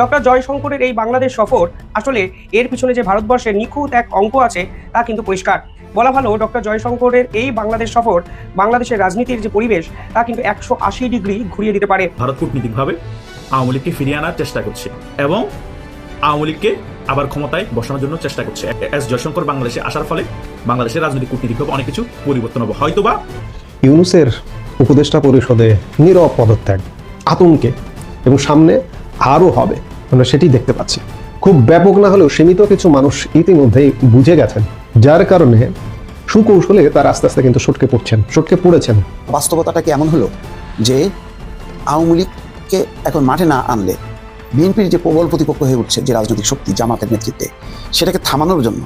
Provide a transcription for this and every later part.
Doctor জয়শঙ্করের এই বাংলাদেশ সফর আসলে এর পিছনে যে ভারতবর্ষের নিখুঁত এক অঙ্ক আছে তা কিন্তু পরিষ্কার। বলা ভালো ডক্টর জয়শঙ্করের এই বাংলাদেশ সফর বাংলাদেশের রাজনীতির যে পরিবেশ তা কিন্তু একশো আশি ডিগ্রি ঘুরিয়ে দিতে পারে। ভারত কূটনীতিকভাবে আওয়ামী লীগকে ফিরিয়ে আনার চেষ্টা করছে এবং আওয়ামী লীগকে আবার ক্ষমতায় বসানোর জন্য চেষ্টা করছে। এস জয়শঙ্কর বাংলাদেশে আসার ফলে বাংলাদেশের রাজনৈতিক কূটনীতিকভাবে অনেক কিছু পরিবর্তন হবে। হয়তোবা ইউনুসের উপদেষ্টা পরিষদে নীরব পদত্যাগ আতঙ্কে এবং সামনে আরও হবে। আমরা সেটি দেখতে পাচ্ছি। খুব ব্যাপক না হলেও সীমিত কিছু মানুষ ইতিমধ্যেই বুঝে গেছেন, যার কারণে সুকৌশলে তার আস্তে আস্তে কিন্তু সটকে পড়ছেন, সটকে পড়েছেন। বাস্তবতাটা কি এমন হলো যে আওয়ামী লীগকে এখন মাঠে না আনলে বিএনপির যে প্রবল প্রতিপক্ষ হয়ে উঠছে যে রাজনৈতিক শক্তি, জামাতের নেতৃত্বে, সেটাকে থামানোর জন্য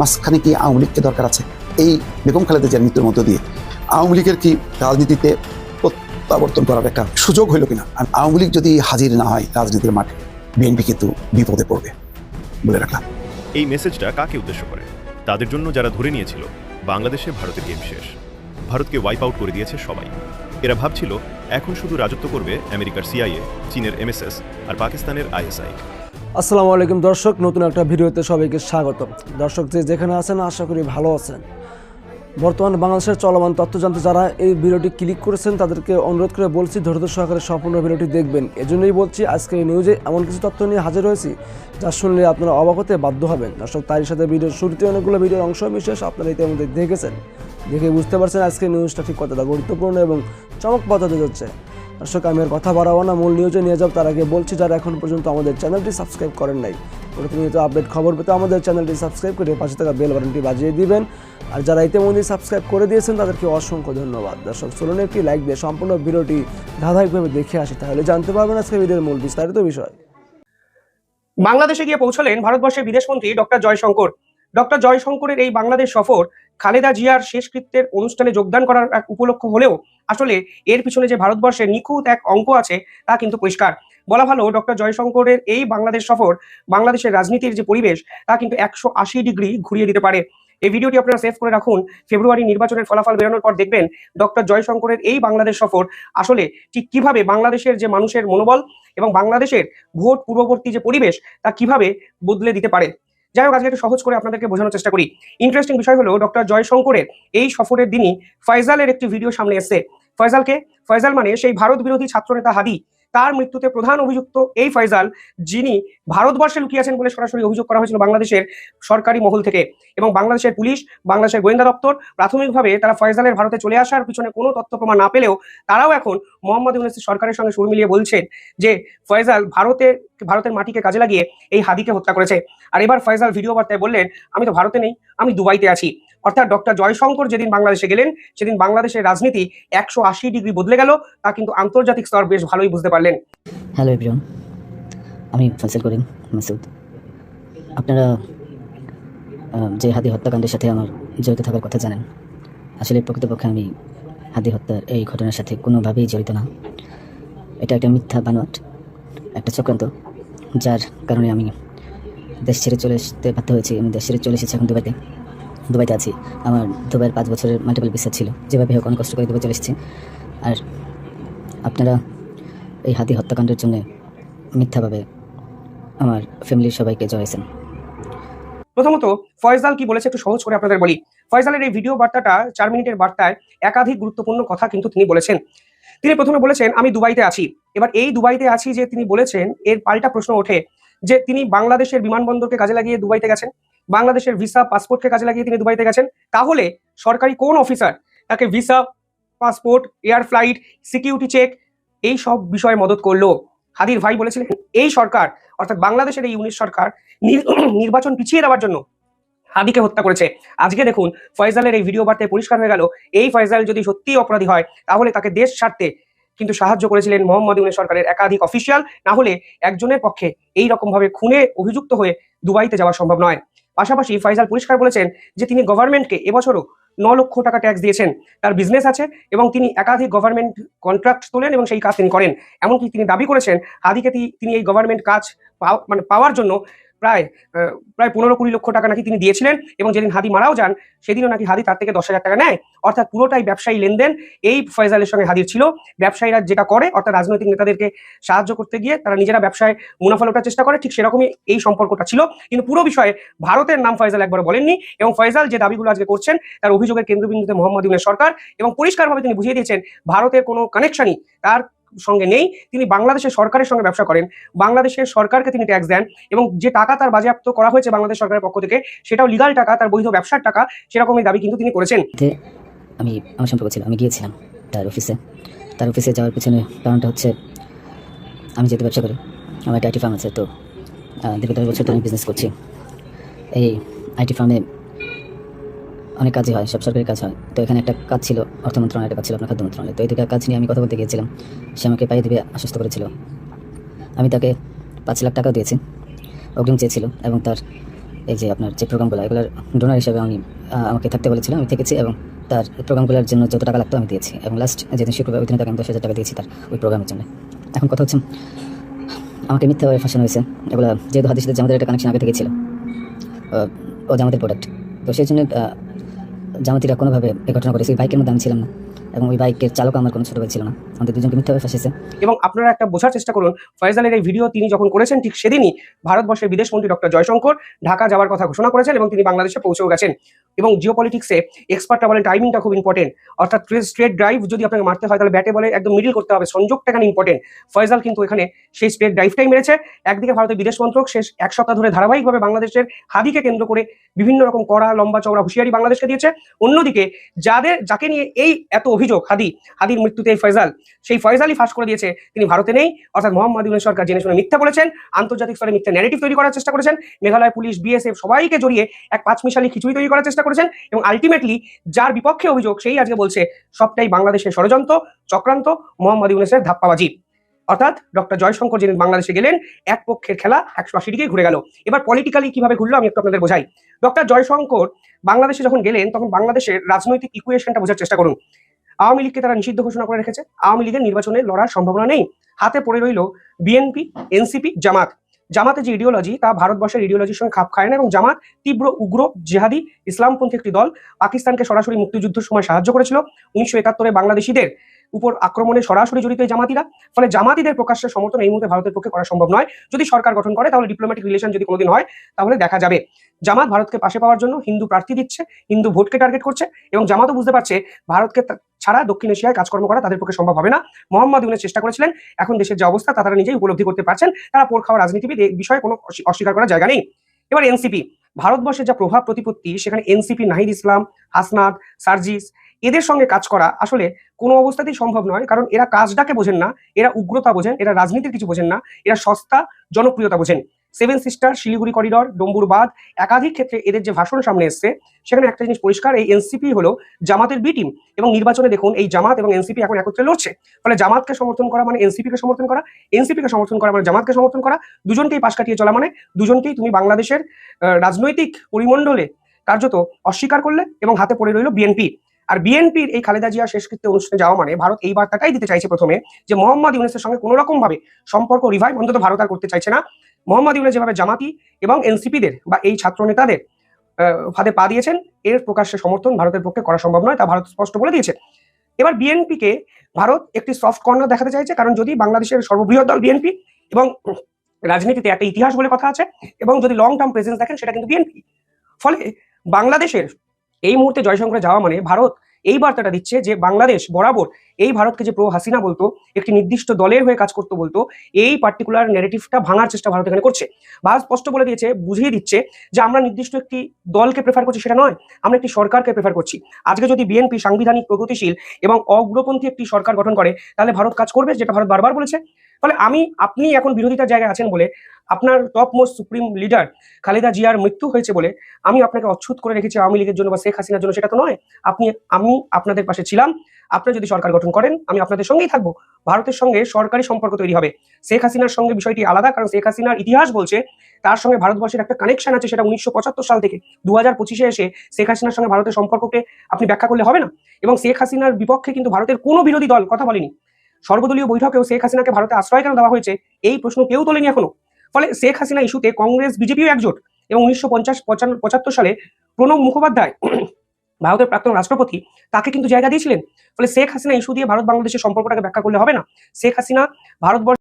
মাঝখানে কি আওয়ামী লীগকে দরকার আছে? এই বেগম খালেদা জিয়ার মৃত্যুর মধ্য দিয়ে আওয়ামী লীগের কি রাজনীতিতে প্রত্যাবর্তন করার একটা সুযোগ হইল কিনা? আর আওয়ামী লীগ যদি হাজির না হয় রাজনীতির মাঠে বিএনপি কিন্তু বিপদে পড়বে বলে রাখলাম। এই মেসেজটা কাকে উদ্দেশ্য করে? তাদের জন্য যারা ধরে নিয়েছিল বাংলাদেশে ভারতের গেম শেষ। ভারতকে ওয়াইপ আউট করে দিয়েছে সবাই। এরা ভাবছিল এখন শুধু রাজত্ব করবে আমেরিকার সিআইএ চীনের এমএসএস আর পাকিস্তানের আইএসআই আসসালামু আলাইকুম দর্শক নতুন একটা ভিডিওতে সবাইকে স্বাগত দর্শক যে যেখানে আছেন আশা করি ভালো আছেন। বর্তমান বাংলাদেশের চলমান তথ্য জানতে যারা এই ভিডিওটি ক্লিক করেছেন, তাদেরকে অনুরোধ করে বলছি, ধৈর্য সহকারে সম্পূর্ণ ভিডিওটি দেখবেন। এজন্যই বলছি, আজকের এই নিউজে এমন কিছু তথ্য নিয়ে হাজির হয়েছি, যা শুনলে আপনারা অবাক হতে বাধ্য হবেন। দর্শক তারই সাথে ভিডিওর শুরুতে অনেকগুলো ভিডিওর অংশ বিশেষ আপনারা ইতিমধ্যে দেখেছেন। দেখে বুঝতে পারছেন আজকের নিউজটা ঠিক কতটা গুরুত্বপূর্ণ এবং চমকপ্রদ হতে যাচ্ছে দর্শক, আমি আর কথা বাড়াবো না। মূল নিউজে নিয়ে যাব, তার আগে বলছি, যারা এখন পর্যন্ত আমাদের চ্যানেলটি সাবস্ক্রাইব করেন নাই প্রতিনিয়ত আপডেট খবর পেতে আমাদের চ্যানেলটি সাবস্ক্রাইব করে পাশে থাকা বেল বাটনটি বাজিয়ে দিবেন। আর যারা ইতিমধ্যে সাবস্ক্রাইব করে দিয়েছেন, তাদেরকে অসংখ্য ধন্যবাদ। দর্শক, চলুন একটি লাইক দিয়ে সম্পূর্ণ ভিডিওটি ধারাবাহিকভাবে দেখে আসি, তাহলে জানতে পারবেন আজকে ভিডিওর মূল বিস্তারিত বিষয়। বাংলাদেশে গিয়ে পৌঁছলেন ভারতবর্ষের বিদেশমন্ত্রী ডক্টর জয়শঙ্কর। ডক্টর জয়শঙ্করের এই বাংলাদেশ সফর খালেদা জিয়ার শেষকৃত্যের অনুষ্ঠানে যোগদান করার এক উপলক্ষ হলেও আসলে এর পিছনে যে ভারতবর্ষের নিখুঁত এক অঙ্ক আছে, তা কিন্তু পরিষ্কার। বলা ভালো, ডক্টর জয়শঙ্করের এই বাংলাদেশ সফর, বাংলাদেশের রাজনীতির যে পরিবেশ, তা কিন্তু একশো আশি ডিগ্রি ঘুরিয়ে দিতে পারে। এই ভিডিওটি আপনারা সেভ করে রাখুন। ফেব্রুয়ারি নির্বাচনের ফলাফল বেরোনোর পর দেখবেন ডক্টর জয়শঙ্করের এই বাংলাদেশ সফর আসলে ঠিক কীভাবে বাংলাদেশের যে মানুষের মনোবল এবং বাংলাদেশের ভোট পূর্ববর্তী যে পরিবেশ, তা কীভাবে বদলে দিতে পারে। যাই হোক, আজকে একটু সহজ করে আপনাদেরকে বোঝানোর চেষ্টা করি। ইন্টারেস্টিং বিষয় হলো ডক্টর জয়শঙ্করের এই সফরের দিনই ফয়জালের একটি ভিডিও সামনে এসছে। ফয়জালকে ফয়জাল মানে সেই ভারত বিরোধী ছাত্রনেতা হাদি তার মৃত্যুতে প্রধান অভিযুক্ত এই ফয়জাল যিনি ভারতবর্ষে লুকিয়েছেন বলে সরাসরি অভিযোগ করা হয়েছিল বাংলাদেশের সরকারি মহল থেকে এবং বাংলাদেশের পুলিশ, বাংলাদেশের গোয়েন্দা দপ্তর, প্রাথমিকভাবে তারা ফয়জালের ভারতে চলে আসার পিছনে কোনো তথ্য প্রমাণ না পেলেও তারাও এখন মোহাম্মদ ইউনুস সরকারের সঙ্গে সুর মিলিয়ে বলছেন যে ফয়জাল ভারতে, ভারতের মাটিকে কাজে লাগিয়ে এই হাদিকে হত্যা করেছে। আর এবার ফয়জাল ভিডিও বার্তায় বললেন, আমি তো ভারতে নেই, আমি দুবাইতে আছি। অর্থাৎ ডক্টর জয়শঙ্কর যেদিন বাংলাদেশে গেলেন, সেদিন বাংলাদেশের রাজনীতি একশো আশি ডিগ্রি বদলে গেল, তা কিন্তু আন্তর্জাতিক স্তর বেশ ভালোই বুঝতে পারলেন। হ্যালো এভরিওয়ান আমি ফসল করিম, মাসুদ। আপনারা যে হাদি হত্যাকাণ্ডের সাথে আমার জড়িত থাকার কথা জানেন, আসলে প্রকৃতপক্ষে আমি হাদি হত্যার এই ঘটনার সাথে কোনোভাবেই জড়িত না। এটা একটা মিথ্যা বানোয়াট, একটা চক্রান্ত, যার কারণে আমি দেশ ছেড়ে চলে আসতে বাধ্য হয়েছি। আমি দেশ ছেড়ে চলে এসেছি এখন দুবাইতে। দুবাইতে আছি। আমার দুবাইয়ের পাঁচ বছরের মাল্টিপল ভিসা ছিল। যেভাবে হোক অনেক কষ্ট করে দুবাই চলে এসেছি। আর আপনারা এই হাতি হত্যাকাণ্ডের জন্য মিথ্যাভাবে আমার ফ্যামিলির সবাইকে জড়াইছেন। প্রথমত ফয়জাল কি বলেছে একটু সহজ করে আপনাদের বলি। ফয়জালের এই ভিডিও বার্তাটা চার মিনিটের বার্তায় একাধিক গুরুত্বপূর্ণ কথা কিন্তু তিনি বলেছেন। তিনি প্রথমে বলেছেন, আমি দুবাইতে আছি। এবার এই দুবাইতে আছি যে তিনি বলেছেন, এর পাল্টা প্রশ্ন ওঠে যে তিনি বাংলাদেশের বিমানবন্দরকে কাজে লাগিয়ে দুবাইতে গেছেন। বাংলাদেশের ভিসা পাসপোর্টকে কাজে লাগিয়ে তিনি দুবাইতে গেছেন। তাহলে সরকারি কোন অফিসার তাকে visa passport air flight security check এই সব বিষয়ে মদত করল? হাদির ভাই বলেছিলেন, এই সরকার, অর্থাৎ বাংলাদেশের এই ইউনিট সরকার নির্বাচন পিছিয়ে দেওয়ার জন্য হাদিকে হত্যা করেছে। আজকে দেখুন ফয়জালের এই ভিডিও বার্তায় পরিষ্কার হয়ে গেল, এই ফয়জাল যদি সত্যিই অপরাধী হয়, তাহলে তাকে দেশ ছাড়তে কিন্তু সাহায্য করেছিলেন মোহাম্মদ ইউনের সরকারের একাধিক অফিসিয়াল না হলে একজনের পক্ষে এই রকম ভাবে খুনে অভিযুক্ত হয়ে দুবাইতে যাওয়া সম্ভব নয়। পাশাপাশি ফাইজাল পরিষ্কার বলেছেন যে তিনি গভর্নমেন্টকে এবছরও ন লক্ষ টাকা ট্যাক্স দিয়েছেন। তার বিজনেস আছে এবং তিনি একাধিক গভর্নমেন্ট কন্ট্রাক্ট তোলেন এবং সেই কাজ তিনি করেন। এমনকি তিনি দাবি করেছেন, হাদিকে তিনি এই গভর্নমেন্ট কাজ মানে পাওয়ার জন্য প্রায় প্রায় পনেরো কুড়ি লক্ষ টাকা নাকি তিনি দিয়েছিলেন এবং যেদিন হাদি মারাও যান, সেদিনও নাকি হাদি তার থেকে দশ হাজার টাকা নেয়। অর্থাৎ পুরোটাই ব্যবসায়ী লেনদেন। এই ফয়জালের সঙ্গে হাদির ছিল। ব্যবসায়ীরা যেটা করে, অর্থাৎ রাজনৈতিক নেতাদেরকে সাহায্য করতে গিয়ে তারা নিজেরা ব্যবসায় মুনাফা লোটার চেষ্টা করে, ঠিক সেরকমই এই সম্পর্কটা ছিল। কিন্তু পুরো বিষয়ে ভারতের নাম ফয়জাল একবার বলেননি এবং ফয়জাল যে দাবিগুলো আজকে করছেন, তার অভিযোগের কেন্দ্রবিন্দুতে মোহাম্মদ ইউনের সরকার এবং পরিষ্কারভাবে তিনি বুঝিয়ে দিয়েছেন ভারতের কোনো কানেকশনই তার সঙ্গে নেই, তিনি বাংলাদেশের সরকারের সঙ্গে ব্যবসা করেন। বাংলাদেশের সরকারকে তিনি ট্যাক্স দেন এবং যে টাকা তার বাজেয়াপ্ত করা হয়েছে বাংলাদেশ সরকারের পক্ষ থেকে, সেটাও লিগাল টাকা, তার বৈধ ব্যবসার টাকা, সেরকমই দাবি কিন্তু তিনি করেছেন। আমি, আমার সম্পর্ক ছিল, আমি গিয়েছিলাম তার অফিসে তার অফিসে যাওয়ার পিছনে কারণটা হচ্ছে, আমি যেহেতু ব্যবসা করি, আমার একটা আইটি ফার্ম আছে, তো দীর্ঘ দশ বছর তো আমি বিজনেস করছি। এই আইটি ফার্মে অনেক কাজই হয়, সব সরকারি কাজ হয়। তো এখানে একটা কাজ ছিল, অর্থ মন্ত্রণালয়ের একটা কাজ ছিল আপনার খাদ্য মন্ত্রণালয় তো এই দুটো কাজ নিয়ে আমি কথা বলতে গিয়েছিলাম, সে আমাকে পাইয়ে দিবে, আশ্বস্ত করেছিল। আমি তাকে পাঁচ লাখ টাকা দিয়েছি, অগ্রিম চেয়েছিল, এবং তার এই যে আপনার যে প্রোগ্রামগুলো, এগুলোর ডোনার হিসাবে আমি আমাকে থাকতে বলেছিল আমি থেকেছি, এবং তার প্রোগ্রামগুলোর জন্য যত টাকা লাগতো আমি দিয়েছি। এবং লাস্ট যেদিন শুক্রবার ওই দিনে তাকে আমি দশ হাজার টাকা দিয়েছি তার ওই প্রোগ্রামের জন্য। এখন কথা হচ্ছে, আমাকে মিথ্যাভাবে ফাঁসানো হয়েছে। এগুলো যেহেতু হাদির সাথে জামাতের একটা কানেকশন আগে থেকে ছিল ও জামাতের প্রোডাক্ট তো সেই জন্য জামাতিরা কোনোভাবে এই ঘটনা করেছে ওই বাইকের মধ্যে আমি ছিলাম না। এবং ওই বাইকের চালক আমার কোনো ছোটো ছিল না। আমাদের দুজনকে মিথ্যাভাবে ফাঁসিয়েছে। এবং আপনারা একটা বোঝার চেষ্টা করুন ফয়জালের এই ভিডিও তিনি যখন করেছেন, ঠিক সেদিনই ভারতবর্ষের বিদেশমন্ত্রী ডক্টর জয়শঙ্কর ঢাকা যাওয়ার কথা ঘোষণা করেছেন এবং তিনি বাংলাদেশে পৌঁছেও গেছেন। এবং জিও পলিটিক্সে এক্সপার্টরা বলেন টাইমিংটা খুব ইম্পর্টেন্ট অর্থাৎ স্ট্রেট ড্রাইভ যদি আপনাকে মারতে হয়, তাহলে ব্যাটে বলে একদম মিডিল করতে হবে। সংযোগটা এখানে ইম্পর্টেন্ট ফয়জাল কিন্তু এখানে সেই স্ট্রেট ড্রাইভটাই মেরেছে। একদিকে ভারতের বিদেশ মন্ত্রক শেষ এক সপ্তাহ ধরে ধারাবাহিকভাবে বাংলাদেশের হাদিকে কেন্দ্র করে বিভিন্ন রকম কড়া, লম্বা চওড়া হুঁশিয়ারি বাংলাদেশকে দিয়েছে। অন্যদিকে যাদের যাকে নিয়ে এই এত অভিযোগ, হাদি হাদির মৃত্যুতে এই ফয়জাল সেই ফয়জালই ফাঁস করে দিয়েছে তিনি ভারতে নেই। অর্থাৎ মোহাম্মদ ইউনুস সরকার জেনে শুনে মিথ্যা বলেছেন, আন্তর্জাতিক স্তরে মিথ্যা ন্যারেটিভ তৈরি করার চেষ্টা করেছেন, মেঘালয় পুলিশ বিএসএফ সবাইকে জড়িয়ে এক পাঁচমিশালি খিচুড়ি তৈরি করার চেষ্টা করেছেন এবং আলটিমেটলি যার বিপক্ষে অভিযোগ সেই আজকে বলছে, সবটাই বাংলাদেশের ষড়যন্ত্র, চক্রান্ত, মোহাম্মদ ইউনুসের ধাপ্পাবাজি। অর্থাৎ ডক্টর জয়শঙ্কর যিনি বাংলাদেশে গেলেন, এক পক্ষের খেলা একশো আশি ডিগ্রি ঘুরে গেল। এবার পলিটিক্যালি কীভাবে ঘুরলো আমি একটু আপনাদের বোঝাই। ডক্টর জয়শঙ্কর বাংলাদেশে যখন গেলেন, তখন বাংলাদেশের রাজনৈতিক ইকুয়েশনটা বোঝার চেষ্টা করুন। আওয়ামী লীগকে তারা নিষিদ্ধ ঘোষণা করে রেখেছে। আওয়ামী লীগের নির্বাচনে লড়ার সম্ভাবনা নেই। হাতে পড়ে রইল বিএনপি, এনসিপি, জামাত। জামাতের যে ইডিওলজি তা ভারতবর্ষের ইডিওলজির সঙ্গে খাপ খায় না এবং জামাত তীব্র, উগ্র, জেহাদি, ইসলামপন্থী একটি দল পাকিস্তানকে সরাসরি মুক্তিযুদ্ধের সময় সাহায্য করেছিল। উনিশশো একাত্তরে বাংলাদেশিদের উপর আক্রমণে সরাসরি জড়িত এই জামাতিরা। ফলে জামাতিদের প্রকাশ্যে সমর্থন এই মুহূর্তে ভারতের পক্ষে করা সম্ভব নয়। যদি সরকার গঠন করে, তাহলে ডিপ্লোম্যাটিক রিলেশন যদি কোনোদিন হয়, তাহলে দেখা যাবে। জামাত ভারতকে পাশে পাওয়ার জন্য হিন্দু প্রার্থী দিচ্ছে, হিন্দু ভোটকে টার্গেট করছে এবং জামাতও বুঝতে পারছে, ভারতকে ছাড়া দক্ষিণ এশিয়ায় কাজকর্ম করা তাদের পক্ষে সম্ভব হবে না। মোহাম্মদ ইউনের চেষ্টা করেছিলেন, এখন দেশের যে অবস্থা তারা নিজেই উপলব্ধি করতে পারছেন। তারা পোর খাওয়া রাজনীতিবিদ এই বিষয়ে কোনো অস্বীকার করার জায়গা নেই। এবার এনসিপি, ভারতবর্ষের যা প্রভাব প্রতিপত্তি, সেখানে এনসিপি, নাহিদ ইসলাম, হাসনাত, সার্জিস, এদের সঙ্গে কাজ করা আসলে কোনো অবস্থাতেই সম্ভব নয়। কারণ এরা কাজটাকে বোঝেন না, এরা উগ্রতা বোঝেন, এরা রাজনীতির কিছু বোঝেন না, এরা সস্তা, জনপ্রিয়তা বোঝেন। Seven sister Siliguri corridor Dumbur বাদ একাধিক ক্ষেত্রে এদের যে ভাষণ সামনে এসছে, সেখানে একটা জিনিস পরিষ্কার, এই এনসিপি হলো জামাতের বি টিম এবং নির্বাচনে দেখুন, এই জামাত এবং এনসিপি এখন একত্রে লড়ছে। ফলে জামাতকে সমর্থন করা মানে এনসিপি কে সমর্থন করা এনসিপি কে সমর্থন করা মানে জামাতকে সমর্থন করা, দুজনকেই পাশ কাটিয়ে চলা মানে দুজনকেই তুমি বাংলাদেশের রাজনৈতিক পরিমণ্ডলে কার্যত অস্বীকার করলে এবং হাতে পড়ে রইল বিএনপি আর বিএনপির এই খালেদা জিয়া শেষকৃত্য অনুষ্ঠানে যাওয়া মানে ভারত এই বার্তাটাই দিতে চাইছে প্রথমে যে মোহাম্মদ ইউনুসের সঙ্গে কোনো রকম ভাবে সম্পর্ক রিভাইভ অন্তত ভারত আর করতে চাইছে না। মোহাম্মদ ইউনুস যেভাবে জামাতি এবং এনসিপিদের বা এই ছাত্র নেতাদের ফাঁদে পা দিয়েছেন, এর প্রকাশ্যে সমর্থন ভারতের পক্ষে করা সম্ভব নয় তা ভারত স্পষ্ট বলে দিয়েছে। এবার বিএনপিকে ভারত একটি সফট কর্নার দেখাতে চাইছে, কারণ যদি বাংলাদেশের সর্ববৃহৎ দল বিএনপি এবং রাজনীতিতে একটা ইতিহাস বলে কথা আছে এবং যদি লং টার্ম প্রেজেন্স দেখেন, সেটা কিন্তু বিএনপি। ফলে বাংলাদেশের এই মুহূর্তে জয়শঙ্করে যাওয়া মানে ভারত এই বার্তাটা দিচ্ছে যে বাংলাদেশ বরাবর এই ভারতকে যে প্রো হাসিনা বলতো, একটি নির্দিষ্ট দলের হয়ে কাজ করতে বলতো, এই পার্টিকুলার নেগেটিভটা ভাঙার চেষ্টা ভারত এখানে করছে। ভারত স্পষ্ট বলে দিয়েছে, বুঝিয়ে দিচ্ছে যে আমরা নির্দিষ্ট একটি দলকে প্রেফার করছি, সেটা নয়। আমরা একটি সরকারকে প্রেফার করছি। আজকে যদি বিএনপি সাংবিধানিক প্রগতিশীল এবং অগ্রপন্থী একটি সরকার গঠন করে, তাহলে ভারত কাজ করবে, যেটা ভারত বারবার বলেছে। ফলে আমি, আপনি এখন বিরোধিতার জায়গায় আছেন বলে, আপনার top most supreme leader Khaleda জিয়ার মৃত্যু হয়েছে বলে আমি আপনাকে অচ্ছুত করে রেখেছি আওয়ামী লীগের জন্য বা শেখ হাসিনার জন্য, সেটা তো নয়। আপনি, আমি আপনাদের পাশে ছিলাম, আপনারা যদি সরকার গঠন করেন, আমি আপনাদের সঙ্গেই থাকব। ভারতের সঙ্গে সরকারি সম্পর্ক তৈরি হবে। শেখ হাসিনার সঙ্গে বিষয়টি আলাদা, কারণ শেখ হাসিনার ইতিহাস বলছে, তার সঙ্গে ভারতবর্ষের একটা কানেকশন আছে, সেটা উনিশশো পঁচাত্তর সাল থেকে। দু হাজার পঁচিশে এসে শেখ হাসিনার সঙ্গে ভারতের সম্পর্ককে আপনি ব্যাখ্যা করলে হবে না। এবং শেখ হাসিনার বিপক্ষে কিন্তু ভারতের কোনো বিরোধী দল, কথা বলেনি। সর্বদলীয় বৈঠকেও শেখ হাসিনাকে ভারতে আশ্রয় কেন দেওয়া হয়েছে? এই প্রশ্ন কেউ তোলেনি এখনও। ফলে শেখ হাসিনা ইস্যুতে কংগ্রেস, বিজেপিও একজোট এবং উনিশশো পঞ্চাশ পঁচাত্তর সালে প্রণব মুখোপাধ্যায় ভারতের প্রাক্তন রাষ্ট্রপতি তাকে কিন্তু জায়গা দিয়েছিলেন। ফলে শেখ হাসিনা ইস্যু দিয়ে ভারত বাংলাদেশের সম্পর্কটাকে ব্যাখ্যা করলে হবে না। শেখ হাসিনা ভারতবর্ষ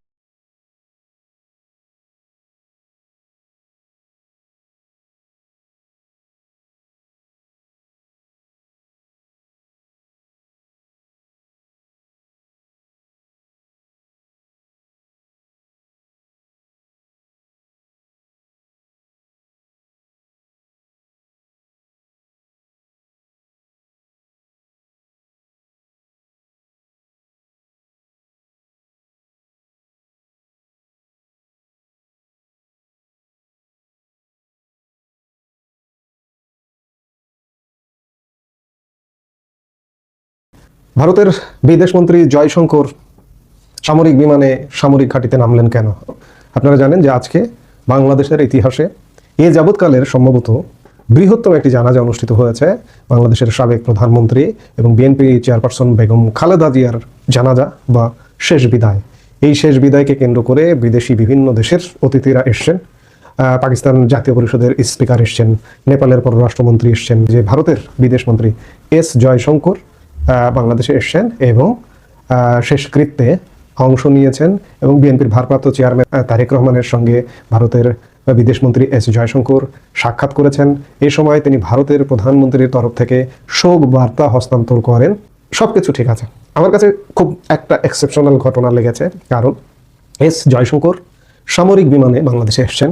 ভারতের বিদেশমন্ত্রী জয়শঙ্কর সামরিক বিমানে সামরিক ঘাঁটিতে নামলেন কেন? আপনারা জানেন যে আজকে বাংলাদেশের ইতিহাসে এ যাবৎকালের সম্ভবত বৃহত্তম একটি জানাজা অনুষ্ঠিত হয়েছে বাংলাদেশের সাবেক প্রধানমন্ত্রী এবং বিএনপি চেয়ারপারসন বেগম খালেদা জিয়ার জানাজা বা শেষ বিদায়। এই শেষ বিদায়কে কেন্দ্র করে বিদেশি বিভিন্ন দেশের অতিথিরা এসছেন। পাকিস্তান জাতীয় পরিষদের স্পিকার এসছেন, নেপালের পররাষ্ট্রমন্ত্রী এসছেন, যে ভারতের বিদেশমন্ত্রী এস জয়শঙ্কর বাংলাদেশে এসছেন এবং শেষকৃত্যে অংশ নিয়েছেন এবং বিএনপির ভারপ্রাপ্ত চেয়ারম্যান তারেক রহমানের সঙ্গে ভারতের বিদেশমন্ত্রী এস জয়শঙ্কর সাক্ষাৎ করেছেন। এ সময় তিনি ভারতের প্রধানমন্ত্রীর তরফ থেকে শোক বার্তা হস্তান্তর করেন। সব কিছু ঠিক আছে। আমার কাছে খুব একটা এক্সেপশনাল ঘটনা লেগেছে, কারণ এস জয়শঙ্কর সামরিক বিমানে বাংলাদেশে এসছেন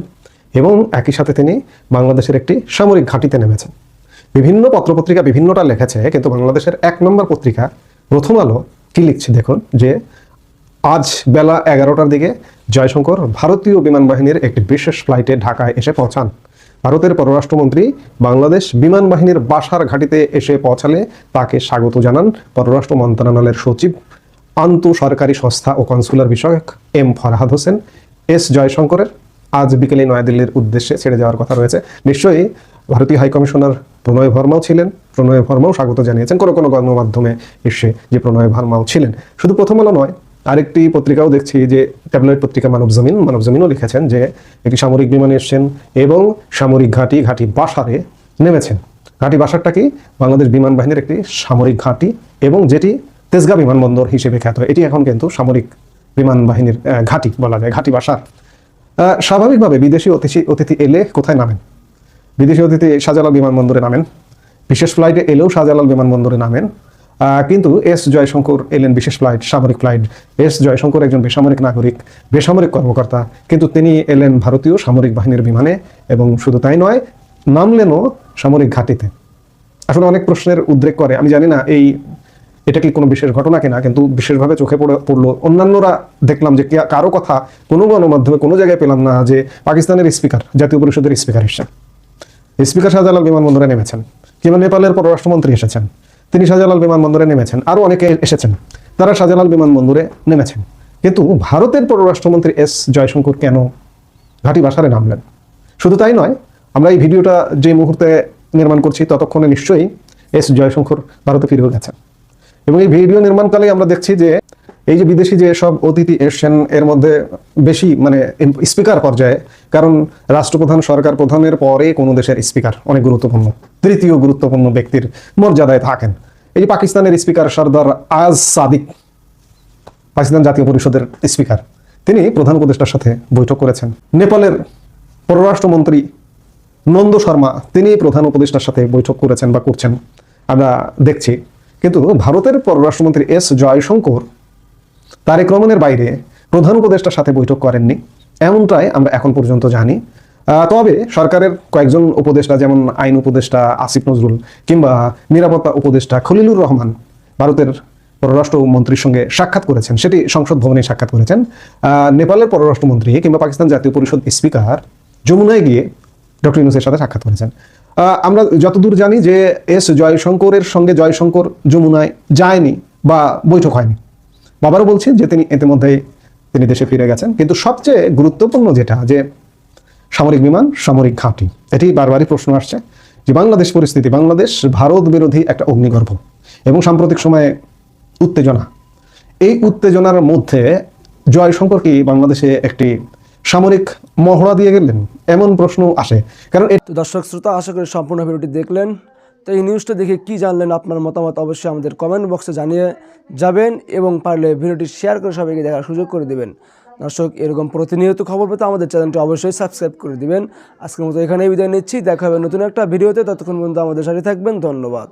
এবং একই সাথে তিনি বাংলাদেশের একটি সামরিক ঘাঁটিতে নেমেছেন। বিভিন্ন পত্রপত্রিকা বিভিন্নটা লিখেছে, কিন্তু বাংলাদেশের এক নম্বর পত্রিকা, প্রথম আলো, কি লিখছে দেখুন? যে আজ বেলা এগারোটার দিকে জয়শঙ্কর ভারতীয় বিমান বাহিনীর একটি বিশেষ ফ্লাইটে ঢাকায় এসে পৌঁছান। ভারতের পররাষ্ট্রমন্ত্রী বাংলাদেশ বিমান বাহিনীর বাসার ঘাটিতে এসে পৌঁছালে তাকে স্বাগত জানান পররাষ্ট্র মন্ত্রণালয়ের সচিব, আন্ত সরকারি সংস্থা ও কনসুলার বিষয়ক এম ফরহাদ হোসেন। এস জয়শঙ্করের আজ বিকেলে নয়াদিল্লির উদ্দেশ্যে ছেড়ে যাওয়ার কথা রয়েছে। নিশ্চয়ই ভারতীয় হাইকমিশনার প্রণয় ভর্মাও ছিলেন। প্রণয় ভর্মাও স্বাগত জানিয়েছেন। কোনো কোনো গণমাধ্যমে এসে যে প্রণয় ভর্মাও ছিলেন। শুধু প্রথম আলো নয়, আরেকটি পত্রিকাও দেখছি যে ট্যাবলয়েড পত্রিকা মানব জমিন, মানব জমিনও লিখেছেন যে একটি সামরিক বিমানে এসছেন এবং সামরিক ঘাঁটি ঘাঁটি বাসারে নেমেছেন। ঘাঁটি বাসারটা কি? বাংলাদেশ বিমান বাহিনীর একটি সামরিক ঘাঁটি এবং যেটি তেজগা বিমানবন্দর হিসেবে খ্যাত। এটি এখন কিন্তু সামরিক বিমান বাহিনীর ঘাঁটি বলা যায়, ঘাঁটি বাসার। স্বাভাবিকভাবে বিদেশি অতিথি অতিথি এলে কোথায় নামেন? বিদেশি অতিথি শাহজালাল বিমানবন্দরে নামেন। বিশেষ ফ্লাইটে এলেও শাহজালাল বিমানবন্দরে নামেন। কিন্তু এস জয়শঙ্কর এলেন বিশেষ ফ্লাইট সামরিক ফ্লাইট এস জয়শঙ্কর একজন বেসামরিক নাগরিক, বেসামরিক কর্মকর্তা। কিন্তু তিনি এলেন ভারতীয় সামরিক বাহিনীর বিমানে এবং শুধু তাই নয়, নামলেনও সামরিক ঘাঁটিতে। আসলে অনেক প্রশ্নের উদ্রেক করে। আমি জানি না এই, এটা কি কোনো বিশেষ ঘটনা কিনা, কিন্তু বিশেষভাবে চোখে পড়ে, পড়ল। অন্যান্যরা দেখলাম যে কারও কথা কোনো গণমাধ্যমে কোনো জায়গায় পেলাম না যে পাকিস্তানের স্পিকার জাতীয় পরিষদের স্পিকার এসেছেন স্পিকার শাহজালাল বিমানবন্দরে নেমেছেন। কিংবা নেপালের পররাষ্ট্রমন্ত্রী এসেছেন। তিনি শাহজালাল বিমানবন্দরে নেমেছেন। আরও অনেকে এসেছেন। তারা শাহজালাল বিমানবন্দরে নেমেছেন। কিন্তু ভারতের পররাষ্ট্রমন্ত্রী এস জয়শঙ্কর কেন ঘাটি বাসারে নামলেন? শুধু তাই নয়, আমরা এই ভিডিওটা যে মুহূর্তে নির্মাণ করছি ততক্ষণে নিশ্চয়ই এস জয়শঙ্কর ভারতে ফিরেও গেছেন। এবং এই ভিডিও নির্মাণকালে আমরা দেখছি যে এই যে বিদেশি যে সব অতিথি এসছেন, এর মধ্যে বেশি মানে স্পিকার পর্যায়ে, কারণ রাষ্ট্রপ্রধান, সরকার প্রধানের পরে কোনো দেশের স্পিকার অনেক গুরুত্বপূর্ণ, তৃতীয় গুরুত্বপূর্ণ ব্যক্তির মর্যাদায় থাকেন। এই যে পাকিস্তানের স্পিকার সর্দার আজ সাদিক, পাকিস্তান জাতীয় পরিষদের স্পিকার, তিনি প্রধান উপদেষ্টার সাথে বৈঠক করেছেন। নেপালের পররাষ্ট্রমন্ত্রী নন্দ শর্মা, তিনি প্রধান উপদেষ্টার সাথে বৈঠক করেছেন বা করছেন, আমরা দেখছি। কিন্তু ভারতের পররাষ্ট্রমন্ত্রী এস জয়শঙ্কর তারেক রহমানের বাইরে প্রধান উপদেষ্টার সাথে বৈঠক করেননি। এমনটাই আমরা এখন পর্যন্ত জানি। তবে সরকারের কয়েকজন উপদেষ্টা যেমন আইন উপদেষ্টা আসিফ নজরুল কিংবা নিরাপত্তা উপদেষ্টা খলিলুর রহমান ভারতের পররাষ্ট্র মন্ত্রীর সঙ্গে সাক্ষাৎ করেছেন। সেটি সংসদ ভবনে সাক্ষাৎ করেছেন। নেপালের পররাষ্ট্রমন্ত্রী কিংবা পাকিস্তান জাতীয় পরিষদ স্পিকার যমুনায় গিয়ে ডক্টর ইউনুসের সাথে সাক্ষাৎ করেছেন। আমরা যতদূর জানি যে এস জয়শঙ্করের সঙ্গে জয়শঙ্কর যমুনায় যায়নি বা বৈঠক হয়নি। বাবারও বলছেন যে তিনি ইতিমধ্যেই তিনি দেশে ফিরে গেছেন। কিন্তু সবচেয়ে গুরুত্বপূর্ণ যেটা, যে সামরিক বিমান, সামরিক ঘাঁটি, এটি বারবারই প্রশ্ন আসছে যে বাংলাদেশ পরিস্থিতি, বাংলাদেশ, ভারত বিরোধী একটা অগ্নিগর্ভ এবং সাম্প্রতিক সময়ে উত্তেজনা। এই উত্তেজনার মধ্যে জয়শঙ্কর কি বাংলাদেশে একটি সামরিক মহড়া দিয়ে গেলেন, এমন প্রশ্ন আসে। কারণ দর্শক, শ্রোতা, আশা করি সম্পূর্ণ ভিডিওটি দেখলেন। তো এই নিউজটা দেখে কি জানলেন আপনার মতামত অবশ্যই আমাদের কমেন্ট বক্সে জানিয়ে যাবেন এবং পারলে ভিডিওটি শেয়ার করে সবাইকে দেখার সুযোগ করে দেবেন। দর্শক, এরকম প্রতিনিয়ত খবর পেতে আমাদের চ্যানেলটি অবশ্যই সাবস্ক্রাইব করে দিবেন। আজকের মতো এখানেই বিদায় নিচ্ছি। দেখা হবে নতুন একটা ভিডিওতে। ততক্ষণ পর্যন্ত আমাদের সাথে থাকবেন। ধন্যবাদ।